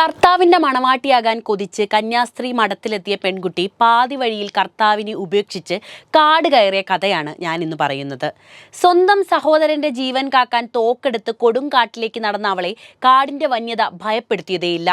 കർത്താവിന്റെ മണവാട്ടിയാകാൻ കൊതിച്ച് കന്യാസ്ത്രീ മഠത്തിലെത്തിയ പെൺകുട്ടി പാതി വഴിയിൽ കർത്താവിനെ ഉപേക്ഷിച്ച് കാട് കയറിയ കഥയാണ് ഞാൻ ഇന്ന് പറയുന്നത്. സ്വന്തം സഹോദരന്റെ ജീവൻ കാക്കാൻ തോക്കെടുത്ത് കൊടുങ്കാട്ടിലേക്ക് നടന്ന അവളെ കാടിന്റെ വന്യത ഭയപ്പെടുത്തിയതേയില്ല.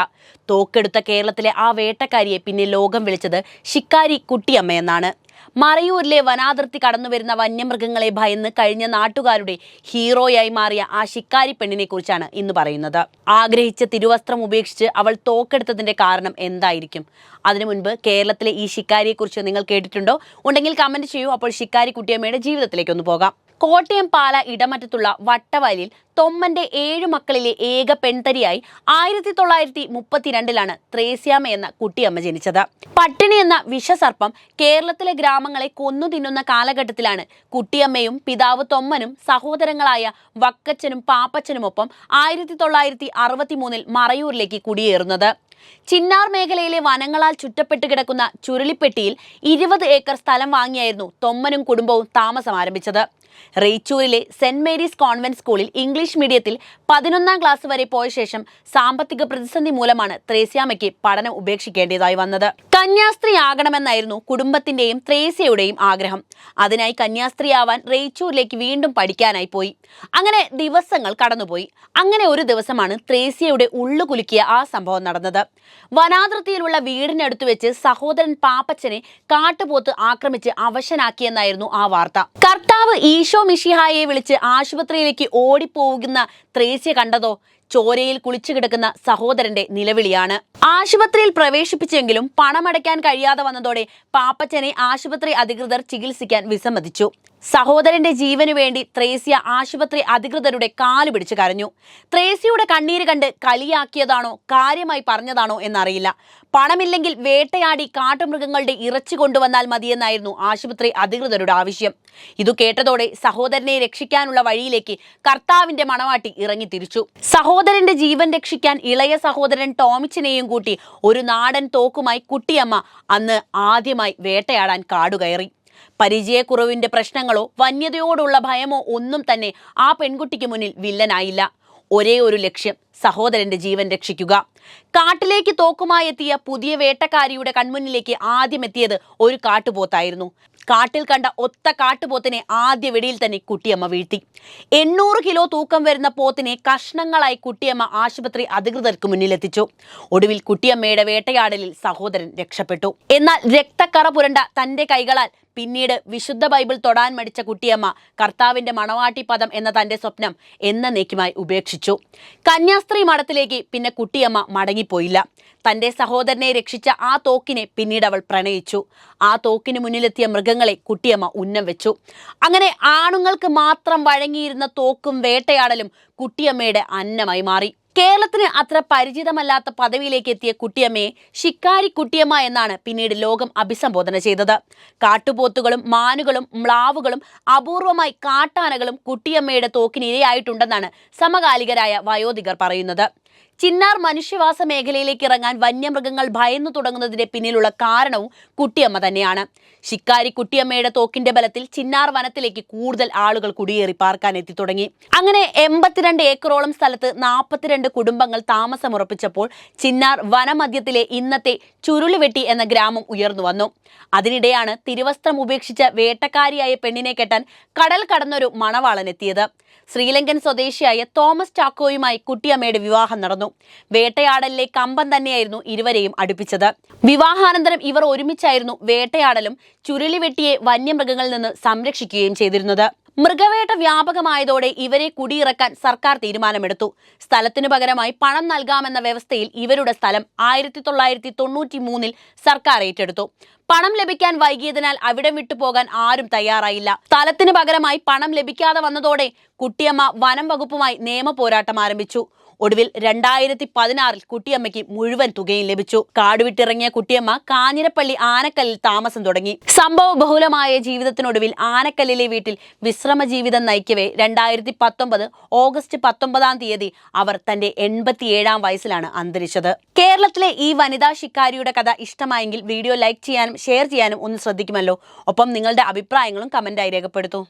തോക്കെടുത്ത കേരളത്തിലെ ആ വേട്ടക്കാരിയെ പിന്നെ ലോകം വിളിച്ചത് ശിക്കാരി കുട്ടിയമ്മയെന്നാണ് മറയൂരിലെ വനാതിർത്തി കടന്നുവരുന്ന വന്യമൃഗങ്ങളെ ഭയന്ന് കഴിഞ്ഞ നാട്ടുകാരുടെ ഹീറോയായി മാറിയ ആ ശിക്കാരി പെണ്ണിനെ കുറിച്ചാണ് ഇന്ന് പറയുന്നത്. ആഗ്രഹിച്ച തിരുവസ്ത്രം ഉപേക്ഷിച്ച് അവൾ തോക്കെടുത്തതിന്റെ കാരണം എന്തായിരിക്കും? അതിനു മുൻപ് കേരളത്തിലെ ഈ ശിക്കാരിയെക്കുറിച്ച് നിങ്ങൾ കേട്ടിട്ടുണ്ടോ? ഉണ്ടെങ്കിൽ കമന്റ് ചെയ്യൂ. അപ്പോൾ ശിക്കാരി കുട്ടിയമ്മയുടെ ജീവിതത്തിലേക്ക് ഒന്ന് പോകാം. കോട്ടയം പാല ഇടമറ്റത്തുള്ള വട്ടവയലിൽ തൊമ്മന്റെ ഏഴു മക്കളിലെ ഏക പെൺതരിയായി ആയിരത്തി തൊള്ളായിരത്തി മുപ്പത്തിരണ്ടിലാണ് ത്രേസ്യാമ എന്ന കുട്ടിയമ്മ ജനിച്ചത്. പട്ടിണി എന്ന വിഷസർപ്പം കേരളത്തിലെ ഗ്രാമങ്ങളെ കൊന്നു തിന്നുന്ന കാലഘട്ടത്തിലാണ് കുട്ടിയമ്മയും പിതാവ് തൊമ്മനും സഹോദരങ്ങളായ വക്കച്ചനും പാപ്പച്ചനുമൊപ്പം ആയിരത്തി തൊള്ളായിരത്തി അറുപത്തി മൂന്നിൽ മറയൂരിലേക്ക് കുടിയേറുന്നത്. ചിന്നാർ മേഖലയിലെ വനങ്ങളാൽ ചുറ്റപ്പെട്ട് കിടക്കുന്ന ചുരുളിപ്പെട്ടിയിൽ ഇരുപത് ഏക്കർ സ്ഥലം വാങ്ങിയായിരുന്നു തൊമ്മനും കുടുംബവും താമസം ആരംഭിച്ചത് റെയ്ച്ചൂരിലെ സെന്റ് മേരീസ് കോൺവെന്റ് സ്കൂളിൽ ഇംഗ്ലീഷ് മീഡിയത്തിൽ പതിനൊന്നാം ക്ലാസ് വരെ പോയ ശേഷം സാമ്പത്തിക പ്രതിസന്ധി മൂലമാണ് ത്രേസ്യാമയ്ക്ക് പഠനം ഉപേക്ഷിക്കേണ്ടതായി വന്നത്. കന്യാസ്ത്രീ ആകണമെന്നായിരുന്നു കുടുംബത്തിന്റെയും ത്രേസ്യയുടെയും ആഗ്രഹം. അതിനായി കന്യാസ്ത്രീയാവാൻ റെയ്ച്ചൂരിലേക്ക് വീണ്ടും പഠിക്കാനായി പോയി. അങ്ങനെ ദിവസങ്ങൾ കടന്നുപോയി. അങ്ങനെ ഒരു ദിവസമാണ് ത്രേസ്യയുടെ ഉള്ളുകുലുക്കിയ ആ സംഭവം നടന്നത്. വനാതിർത്തിയിലുള്ള വീടിനടുത്ത് വെച്ച് സഹോദരൻ പാപ്പച്ചനെ കാട്ടുപോത്ത് ആക്രമിച്ച് അവശനാക്കിയെന്നായിരുന്നു ആ വാർത്ത. കർത്താവ് ഈശോ മിഷിഹായെ വിളിച്ച് ആശുപത്രിയിലേക്ക് ഓടിപ്പോകുന്ന ത്രേസ്യ കണ്ടതോ? ചോരയിൽ കുളിച്ചു കിടക്കുന്ന സഹോദരന്റെ നിലവിളിയാണ്. ആശുപത്രിയിൽ പ്രവേശിപ്പിച്ചെങ്കിലും പണമടയ്ക്കാൻ കഴിയാതെ വന്നതോടെ പാപ്പച്ചനെ ആശുപത്രി അധികൃതർ ചികിത്സിക്കാൻ വിസമ്മതിച്ചു. സഹോദരന്റെ ജീവനു വേണ്ടി ത്രേസ്യ ആശുപത്രി അധികൃതരുടെ കാൽ പിടിച്ചു കരഞ്ഞു. ത്രേസ്യയുടെ കണ്ണീര് കണ്ട് കലിയാക്കിയതാണോ കാര്യമായി പറഞ്ഞതാണോ എന്നറിയില്ല. പണമില്ലെങ്കിൽ വേട്ടയാടി കാട്ടുമൃഗങ്ങളുടെ ഇറച്ചി കൊണ്ടുവന്നാൽ മതിയെന്നായിരുന്നു ആശുപത്രി അധികൃതരുടെ ആവശ്യം. ഇതു കേട്ടതോടെ സഹോദരനെ രക്ഷിക്കാനുള്ള വഴിയിലേക്ക് കർത്താവിന്റെ മണവാട്ടി ഇറങ്ങി തിരിച്ചു. സഹോദരന്റെ ജീവൻ രക്ഷിക്കാൻ ഇളയ സഹോദരൻ ടോമിച്ചിനെയും കൂട്ടി ഒരു നാടൻ തോക്കുമായി കുട്ടിയമ്മ അന്ന് ആദ്യമായി വേട്ടയാടാൻ കാടുകയറി. പരിചയക്കുറവിന്റെ പ്രശ്നങ്ങളോ വന്യതയോടുള്ള ഭയമോ ഒന്നും തന്നെ ആ പെൺകുട്ടിക്ക് മുന്നിൽ വില്ലനായില്ല. ഒരേ ഒരു ലക്ഷ്യം സഹോദരന്റെ ജീവൻ രക്ഷിക്കുക. കാട്ടിലേക്ക് തോക്കുമായി എത്തിയ പുതിയ വേട്ടക്കാരിയുടെ കൺമുന്നിലേക്ക് ആദ്യം എത്തിയത് ഒരു കാട്ടുപോത്തായിരുന്നു. കാട്ടിൽ കണ്ട ഒത്ത കാട്ടുപോത്തിനെ ആദ്യ വെടിയിൽ തന്നെ കുട്ടിയമ്മ വീഴ്ത്തി. എണ്ണൂറ് കിലോ തൂക്കം വരുന്ന പോത്തിനെ കഷ്ണങ്ങളായി കുട്ടിയമ്മ ആശുപത്രി അധികൃതർക്ക് മുന്നിലെത്തിച്ചു. ഒടുവിൽ കുട്ടിയമ്മയുടെ വേട്ടയാടലിൽ സഹോദരൻ രക്ഷപ്പെട്ടു. എന്നാൽ രക്തക്കറ പുരണ്ട തന്റെ കൈകളാൽ പിന്നീട് വിശുദ്ധ ബൈബിൾ തൊടാൻ മടിച്ച കുട്ടിയമ്മ കർത്താവിന്റെ മണവാട്ടി പദം എന്ന തന്റെ സ്വപ്നം എന്ന എന്നേക്കുമായി ഉപേക്ഷിച്ചു. കന്യാസ്ത്രീ മഠത്തിലേക്ക് പിന്നെ കുട്ടിയമ്മ മടങ്ങിപ്പോയില്ല. തന്റെ സഹോദരനെ രക്ഷിച്ച ആ തോക്കിനെ പിന്നീട് അവൾ പ്രണയിച്ചു. ആ തോക്കിന് മുന്നിലെത്തിയ മൃഗങ്ങളെ കുട്ടിയമ്മ ഉന്നം വെച്ചു. അങ്ങനെ ആണുങ്ങൾക്ക് മാത്രം വഴങ്ങിയിരുന്ന തോക്കും വേട്ടയാടലും കുട്ടിയമ്മയുടെ അന്നമായി മാറി. കേരളത്തിന് അത്ര പരിചിതമല്ലാത്ത പദവിയിലേക്ക് എത്തിയ കുട്ടിയമ്മയെ ശിക്കാരി കുട്ടിയമ്മ എന്നാണ് പിന്നീട് ലോകം അഭിസംബോധന ചെയ്തത്. കാട്ടുപോത്തുകളും മാനുകളും മ്ലാവുകളും അപൂർവമായി കാട്ടാനകളും കുട്ടിയമ്മയുടെ തോക്കിനിരയായിട്ടുണ്ടെന്നാണ് സമകാലികരായ വയോധികർ പറയുന്നത്. ചിന്നാർ മനുഷ്യവാസ മേഖലയിലേക്ക് ഇറങ്ങാൻ വന്യമൃഗങ്ങൾ ഭയന്നു തുടങ്ങുന്നതിന്റെ പിന്നിലുള്ള കാരണവും കുട്ടിയമ്മ തന്നെയാണ്. ശിക്കാരി കുട്ടിയമ്മയുടെ തോക്കിന്റെ ബലത്തിൽ ചിന്നാർ വനത്തിലേക്ക് കൂടുതൽ ആളുകൾ കുടിയേറി പാർക്കാൻ എത്തി തുടങ്ങി. അങ്ങനെ എൺപത്തിരണ്ട് ഏക്കറോളം സ്ഥലത്ത് നാൽപ്പത്തിരണ്ട് കുടുംബങ്ങൾ താമസമുറപ്പിച്ചപ്പോൾ ചിന്നാർ വനമധ്യത്തിലെ ഇന്നത്തെ ചുരുളിവെട്ടി എന്ന ഗ്രാമം ഉയർന്നു വന്നു. അതിനിടെയാണ് തിരുവസ്ത്രം ഉപേക്ഷിച്ച വേട്ടക്കാരിയായ പെണ്ണിനെ കെട്ടാൻ കടൽ കടന്നൊരു മണവാളൻ എത്തിയത്. ശ്രീലങ്കൻ സ്വദേശിയായ തോമസ് ചാക്കോയുമായി കുട്ടിയമ്മയുടെ വിവാഹം നടന്നു. വേട്ടയാടലിലെ കമ്പം തന്നെയായിരുന്നു ഇരുവരെയും അടുപ്പിച്ചത്. വിവാഹാനന്തരം ഇവർ ഒരുമിച്ചായിരുന്നു വേട്ടയാടലും ചുരുളിവെട്ടിയെ വന്യമൃഗങ്ങളിൽ നിന്ന് സംരക്ഷിക്കുകയും ചെയ്തിരുന്നത്. മൃഗവേട്ട വ്യാപകമായതോടെ ഇവരെ കുടിയിറക്കാൻ സർക്കാർ തീരുമാനമെടുത്തു. സ്ഥലത്തിനു പകരമായി പണം നൽകാമെന്ന വ്യവസ്ഥയിൽ ഇവരുടെ സ്ഥലം ആയിരത്തി തൊള്ളായിരത്തി തൊണ്ണൂറ്റി മൂന്നിൽ സർക്കാർ ഏറ്റെടുത്തു. പണം ലഭിക്കാൻ വൈകിയതിനാൽ അവിടം വിട്ടുപോകാൻ ആരും തയ്യാറായില്ല. സ്ഥലത്തിന് പകരമായി പണം ലഭിക്കാതെ വന്നതോടെ കുട്ടിയമ്മ വനം വകുപ്പുമായി നിയമ പോരാട്ടം ആരംഭിച്ചു. ഒടുവിൽ രണ്ടായിരത്തി പതിനാറിൽ കുട്ടിയമ്മയ്ക്ക് മുഴുവൻ തുകയും ലഭിച്ചു. കാടുവിട്ടിറങ്ങിയ കുട്ടിയമ്മ കാഞ്ഞിരപ്പള്ളി ആനക്കല്ലിൽ താമസം തുടങ്ങി. സംഭവ ബഹുലമായ ജീവിതത്തിനൊടുവിൽ ആനക്കല്ലിലെ വീട്ടിൽ വിശ്രമ ജീവിതം നയിക്കവേ രണ്ടായിരത്തി പത്തൊമ്പത് ഓഗസ്റ്റ് പത്തൊമ്പതാം തീയതി അവർ തന്റെ എൺപത്തിയേഴാം വയസ്സിലാണ് അന്തരിച്ചത്. കേരളത്തിലെ ഈ വനിതാ ശിക്കാരിയുടെ കഥ ഇഷ്ടമായെങ്കിൽ വീഡിയോ ലൈക്ക് ചെയ്യാനും ഷെയർ ചെയ്യാനും ഒന്ന് ശ്രദ്ധിക്കുമല്ലോ. ഒപ്പം നിങ്ങളുടെ അഭിപ്രായങ്ങളും കമന്റായി രേഖപ്പെടുത്തൂ.